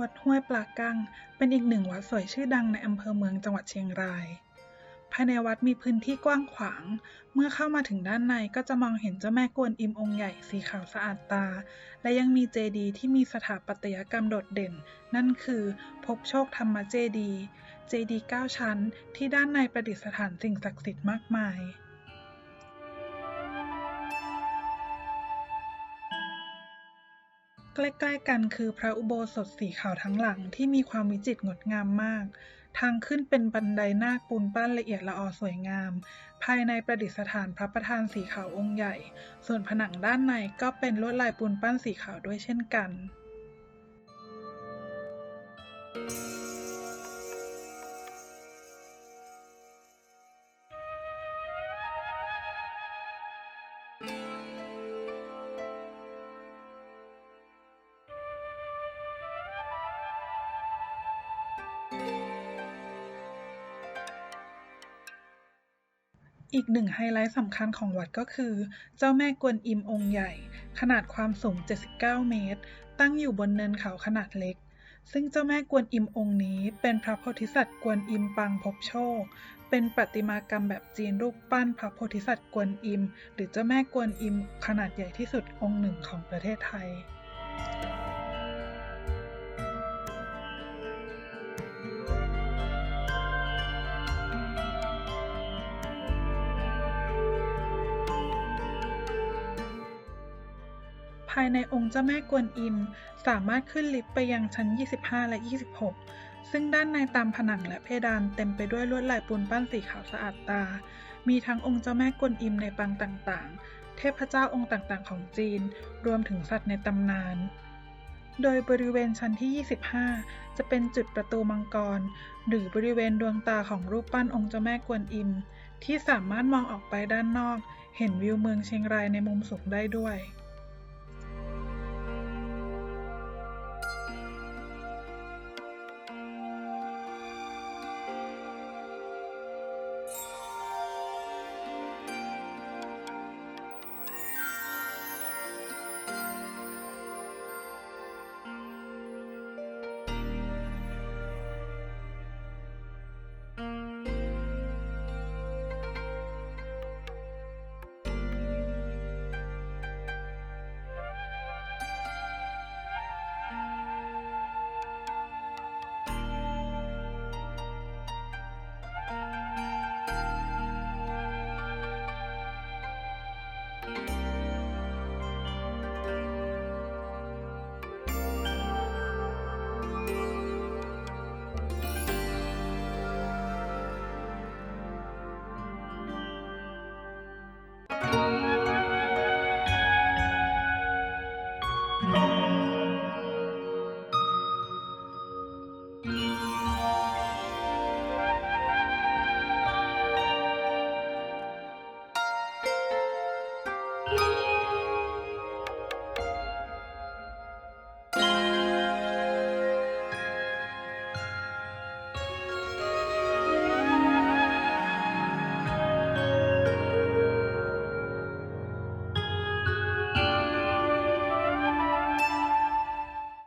วัดห้วยปลากังเป็นอีกหนึ่งวัดสวยชื่อดังในอำเภอเมืองจังหวัดเชียงราย ภายในวัดมีพื้นที่กว้างขวาง เมื่อเข้ามาถึงด้านในก็จะมองเห็นเจ้าแม่กวนอิมองค์ใหญ่สีขาวสะอาดตา และยังมีเจดีย์ที่มีสถาปัตยกรรมโดดเด่น นั่นคือภพโชคธรรมเจดีย์ เจดีย์เก้าชั้นที่ด้านในประดิษฐานสิ่งศักดิ์สิทธิ์มากมาย ใกล้ๆกันคือพระอุโบสถสีขาวทั้งหลังที่มีความวิจิตรงดงามมาก ทางขึ้นเป็นบันไดนาคปูนปั้นละเอียดละออสวยงาม ภายในประดิษฐานพระประธานสีขาวองค์ใหญ่ ส่วนผนังด้านในก็เป็นลวดลายปูนปั้นสีขาวด้วยเช่นกัน อีกหนึ่งไฮไลท์สำคัญของวัดก็คือ เจ้าแม่กวนอิมองค์ใหญ่ ขนาดความสูง 79 เมตร ตั้งอยู่บนเนินเขาขนาดเล็ก ซึ่งเจ้าแม่กวนอิมองค์นี้ เป็นพระโพธิสัตว์กวนอิมปังพบโชค เป็นประติมากรรมแบบจีนรูปปั้นพระโพธิสัตว์กวนอิม หรือเจ้าแม่กวนอิมขนาดใหญ่ที่สุดองค์หนึ่งของประเทศไทย ภายในองค์เจ้าแม่กวนอิม สามารถขึ้นลิฟต์ไปยังชั้น 25 และ 26 ซึ่งด้านในตามผนังและเพดานเต็มไปด้วยลวดลายปูนปั้นสีขาวสะอาดตา มีทั้งองค์เจ้าแม่กวนอิมในปางต่างๆ เทพเจ้าองค์ต่างๆ ของจีน รวมถึงสัตว์ในตำนาน โดยบริเวณชั้นที่ 25 จะเป็นจุดประตูมังกร หรือบริเวณดวงตาของรูปปั้นองค์เจ้าแม่กวนอิม ที่สามารถมองออกไปด้านนอก เห็นวิวเมืองเชียงรายในมุมสูงได้ด้วย